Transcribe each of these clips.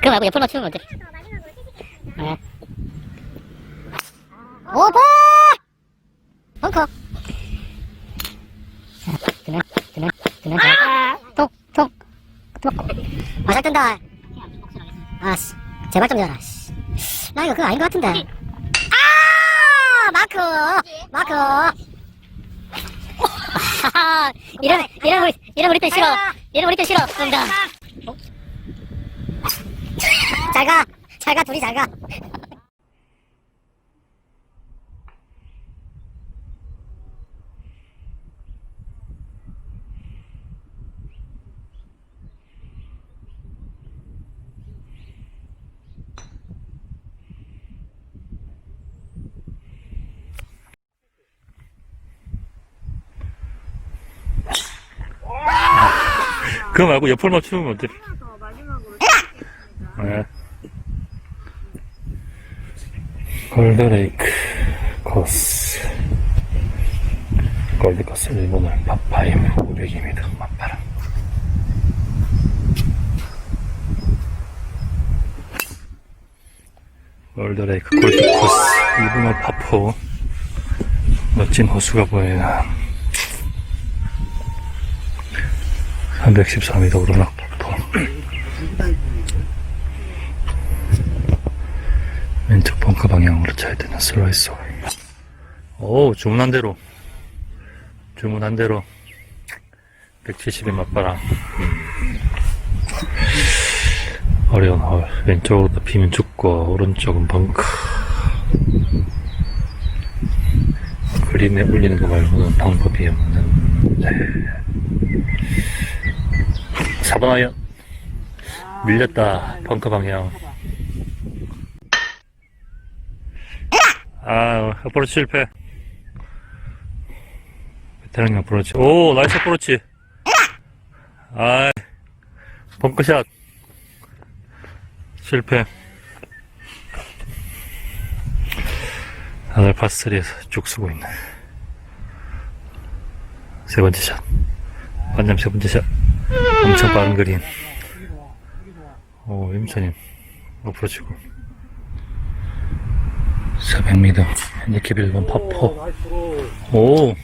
그거 말고 옆으로 맞추는? 네. 오버! 벙커! 자, 그냥, 그냥, 그냥, 통, 통, 통. 아, 잘 뜬다. 아, 씨. 제발 좀 열어, 씨. 나 이거 그거 아닌 것 같은데. 아! 마크! 마크! 이런, 이런 우리, 이런 우리 때 싫어. 이런 우리 때 싫어. 그런다. 잘 가. 잘 가, 둘이 잘 가. 그거 말고 옆으로 맞추면 어때? 네. 골드레이크 코스. 골드코스 일본은 파파임 500입니다. 맞바람 골드레이크 골드코스. 일본어 파포. 멋진 호수가 보이는 314m 오르막 폭포 왼쪽 벙커 방향으로 차야 되는 슬라이스 오 주문한 대로. 주문한 대로. 170의 맞바람. 음. 어려운 홀. 왼쪽으로 비면 죽고 오른쪽은 벙커. 그린에 올리는 거 말고는 방법이 없는 네. 4번 아이언 밀렸다. 벙커 방향 아 어프로치 실패. 베테랑 어프로치 오 나이스 어프로치. 아 벙커샷. 실패. 다들 파스리에서 쭉 쓰고 있네. 세 번째 샷. 반점 세 번째 샷. 엄청 빠른 그림. 오, 임천님. 앞으로 치고. 400m. 현재 캡 1번 파포. 오!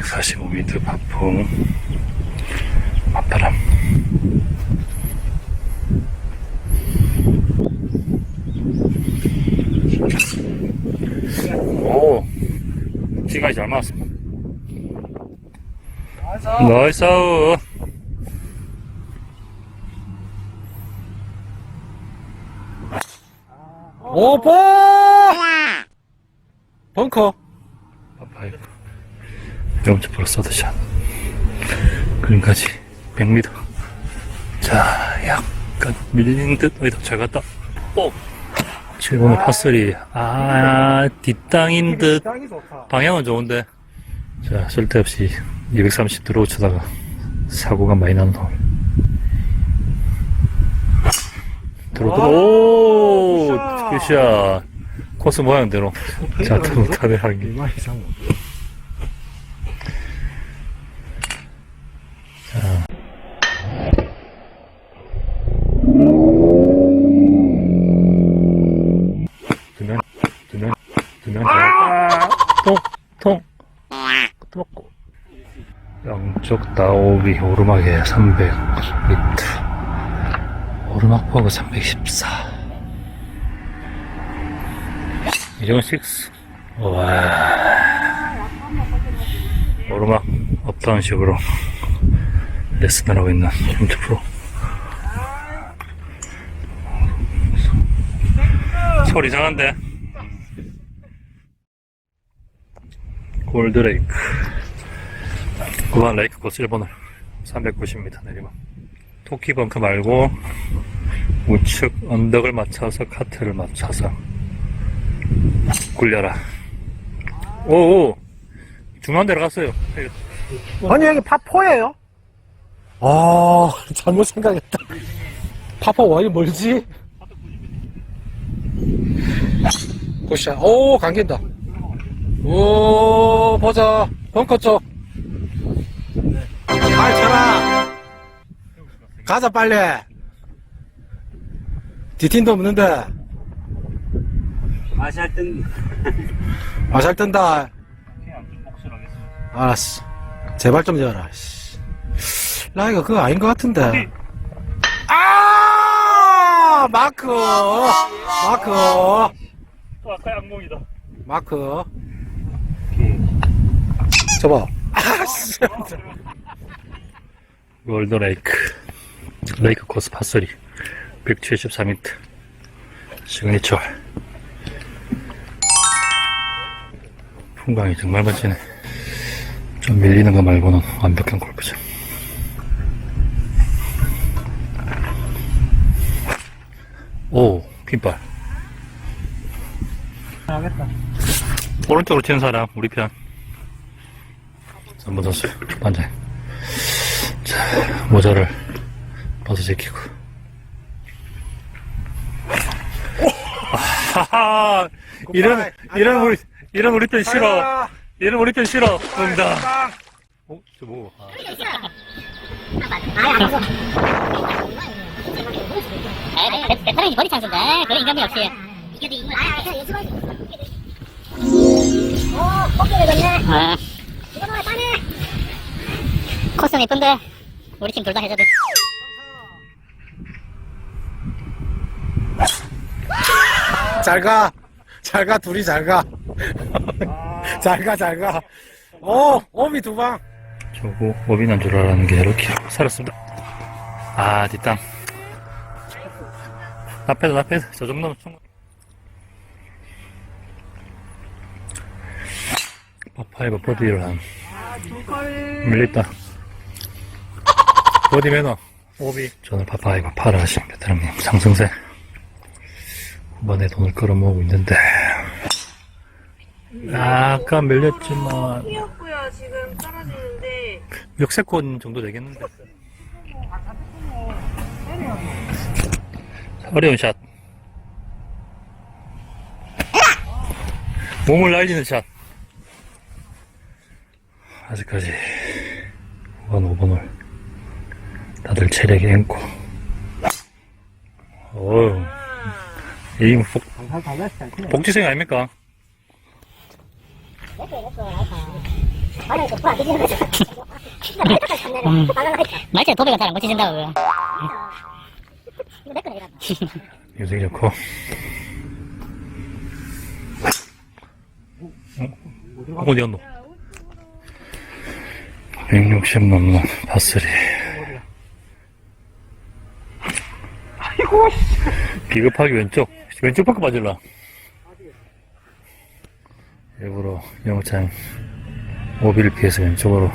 345m 파포. 맞바람. 오! 시간이 잘 맞았습니다. 나이스 아웃. 오퍼! 벙커. 파이브. 영점 프로 서드샷. 그림까지 100m. 자, 약간 밀린 듯. 어이다, 잘 갔다. 오! 7번의 파스리. 아, 뒷땅인 듯. 방향은 좋은데. 자, 쓸데없이 230 들어오 쳐다가 사고가 많이 나는 홀. 들어, 들어, 오! 굿샷. 굿샷. 코스 모양대로. 자, 못하네, 한 게. 얼마 이상 못. 명, 두 명, 아! 통, 통, 또 먹고. 양쪽 다 오비 오르막에 300m. 오르막 포그 314. 이정은 6. 와. 오르막 업다운 식으로 레슨을 하고 있는 김태 프로. 소리 이상한데? 골드레이크 9번 레이크 코스 1번을 390m 내리막 토끼 벙커 말고 우측 언덕을 맞춰서 카트를 맞춰서 굴려라 오오 중간 내려갔어요 아니, 여기 파포예요? 아, 잘못 생각했다. 파포 와, 이 멀지? 굿샷. 오, 감긴다. 오, 보자. 벙커 쪽. 잘 쳐라. 가자, 빨리. 디틴도 없는데. 아시아 뜬 아, 잘 뜬다. 알았어. 제발 좀 열어. 씨. 라이가 그거 아닌 것 같은데. 아! 마크! 마크! 또 아까 양봉이다. 마크. 저봐. 아, 씨. 월드 레이크. 레이크 코스 파소리. 174m. 시그니처. 풍광이 정말 멋지네. 좀 밀리는 거 말고는 완벽한 골프장. 오, 핀발. 오른쪽으로 치는 사람, 우리 편. 선번 선수, 반장. 자, 모자를 벗어 제끼고. 하하, 이런, 이런 우리, 이런 우리 편 싫어. 이런 우리 편 싫어. 응다. 어, 저 뭐. 아, 베테랑이 머리 찬스인데 그런 인간미 없이 이게 인물 아야 아야 유튜브 오 뽑기를 걸네 이거 봐 따네 코스는 이쁜데 우리 팀 둘 다 해줘도 잘 가. 잘 가, 둘이 잘 가. 잘 가, 잘 가. 오, 오미 두 방. 저거, 오비 난 줄 알았는 게 이렇게 살았습니다. 아, 뒷땅. 앞에서, 앞에서. 저 정도면 충분. 파파이버 버디를 한. 밀렸다. 버디 매너. 오비. 저는 파파이버 파를 하신 베테랑님 상승세. 후반에 돈을 끌어모으고 있는데. 약간 밀렸지만. 뛰었고요. 지금 떨어지는데 역세권 정도 되겠는데. 어려운 샷. 몸을 날리는 샷. 아직까지 5번, 5번을 다들 체력이 앵고. 어우, 이 복, 복지생 아닙니까? 말째 도배가 잘 안 고치신다고 요새 좋고. 어? 어디였노? 160 넘는 파스리. 비급하게 왼쪽, 왼쪽 밖에 빠질라. 일부러 영창 오비를 피해서 왼쪽으로.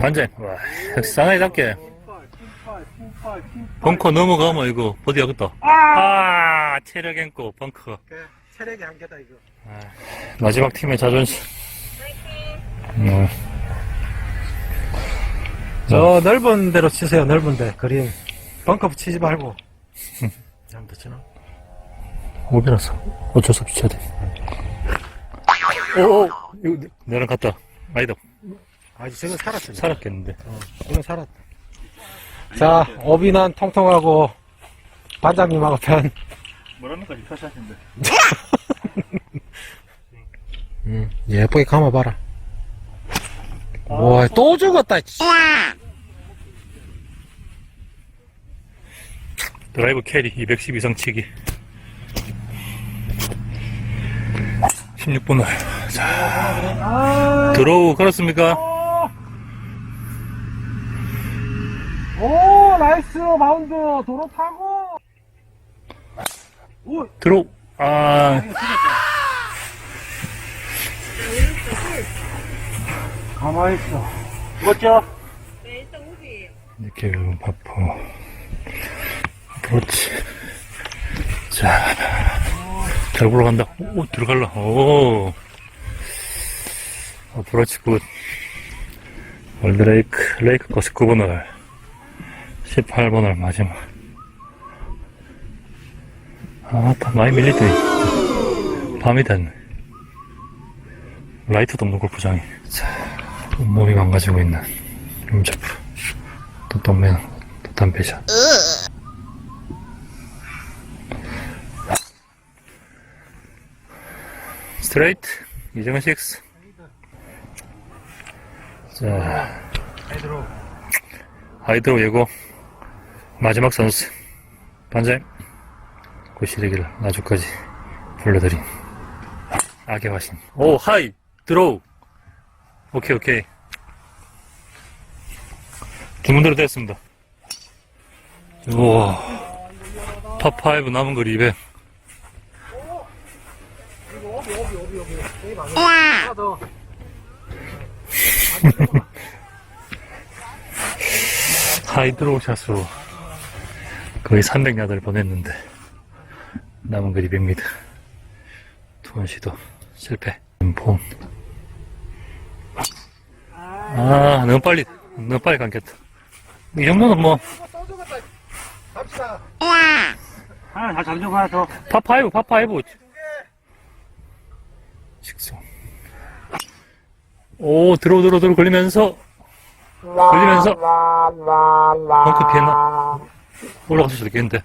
반전. 와, 역시 사나이답게. 벙커 넘어가면 이거 버디 하겠다. 아, 체력 앵고 벙커. 체력이 한계다, 이거. 마지막 팀의 자존심. 어, 저 넓은 데로 치세요, 넓은 데. 그린. 벙커 치지 말고. 잘못 치나? 오비라서 어쩔 수 없이 쳐야 돼. 오, 이거 내- 내랑 같다. 아니다. 아, 저건 살았어. 살았겠는데. 이건 살았다. 자, 오비는 통통하고, 반장님하고 편. 뭐랍니까, 이 표시하신데. 음, 예쁘게 감아봐라. 와, 또 죽었다, 씨. 드라이브 캐리 210 이상 치기. 16분을. 자, 들어오, 걸었습니까? 오, 나이스, 마운드, 도로 타고. 들어오. 아, 가만히 있어. 네, 일단 우비예요. 이렇게 바포. 그렇지. 자, 잘 굴러간다. 오, 들어갈라. 오. 어프로치 굿. 월드 레이크, 레이크 코스 9번을, 18번을 마지막. 아, 다 많이 밀리더니, 밤이 됐네. 라이트도 없는 골프장이. 자, 몸이 망가지고 있는 임재프. 또 똥맨, 또 담배샷. 스트레이트 이정은 식스. 자 하이드로 예고 마지막 선수 반장 고시리기를 나주까지 불러드린 악의 화신. 오 하이 드로우. 오케이 오케이. 주문대로 됐습니다. 우와 팝5 남은 거리 200. 하이드로샷으로 거의 300야드를 보냈는데 남은 거리 200m 두번 시도 실패. 폰. 아 너무 빨리 너무 빨리 감겼다. 이 정도는 뭐. 하나 잘 잠좀 하나 더. 파5 파5 식성. 오 들어 들어 들어 걸리면서 걸리면서 벙커 피했나 올라갈 수도 있겠는데